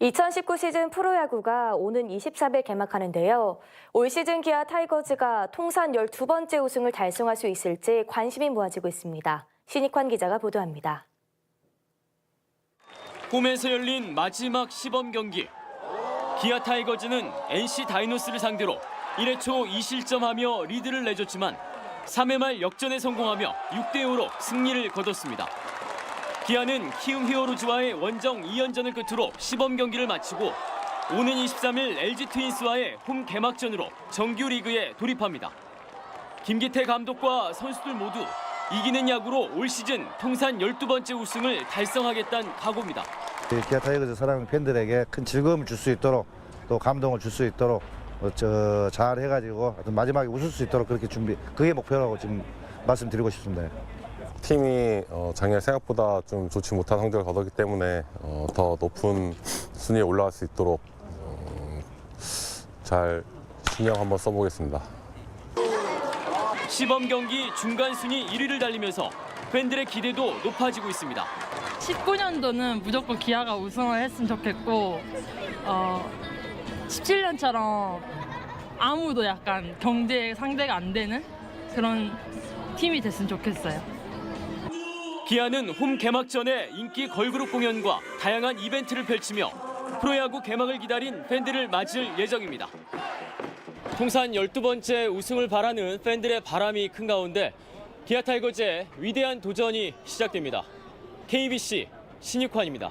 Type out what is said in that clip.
2019 시즌 프로야구가 오는 23일 개막하는데요. 올 시즌 기아 타이거즈가 통산 12번째 우승을 달성할 수 있을지 관심이 모아지고 있습니다. 신익환 기자가 보도합니다. 홈에서 열린 마지막 시범 경기. 기아 타이거즈는 NC 다이노스를 상대로 1회 초 2실점하며 리드를 내줬지만 3회 말 역전에 성공하며 6대 5로 승리를 거뒀습니다. 기아는 키움 히어로즈와의 원정 2연전을 끝으로 시범 경기를 마치고 오는 23일 LG 트윈스와의 홈 개막전으로 정규 리그에 돌입합니다. 김기태 감독과 선수들 모두 이기는 야구로 올 시즌 통산 12번째 우승을 달성하겠다는 각오입니다. 이 기아 타이거즈 사랑 팬들에게 큰 즐거움을 줄 수 있도록 또 감동을 줄 수 있도록 어, 저, 잘 해가지고 마지막에 웃을 수 있도록 그렇게 준비 그게 목표라고 지금 말씀드리고 싶습니다. 팀이 어, 작년 생각보다 좀 좋지 못한 성적을 거뒀기 때문에 어, 더 높은 순위에 올라갈 수 있도록 어, 잘 신경 한번 써보겠습니다. 시범 경기 중간 순위 1위를 달리면서 팬들의 기대도 높아지고 있습니다. 19년도는 무조건 기아가 우승을 했으면 좋겠고 어, 17년처럼 아무도 약간 경제 상대가 안 되는 그런 팀이 됐으면 좋겠어요. 기아는 홈 개막 전에 인기 걸그룹 공연과 다양한 이벤트를 펼치며 프로야구 개막을 기다린 팬들을 맞을 예정입니다. 통산 12번째 우승을 바라는 팬들의 바람이 큰 가운데 기아 타이거즈의 위대한 도전이 시작됩니다. KBC 신익환입니다.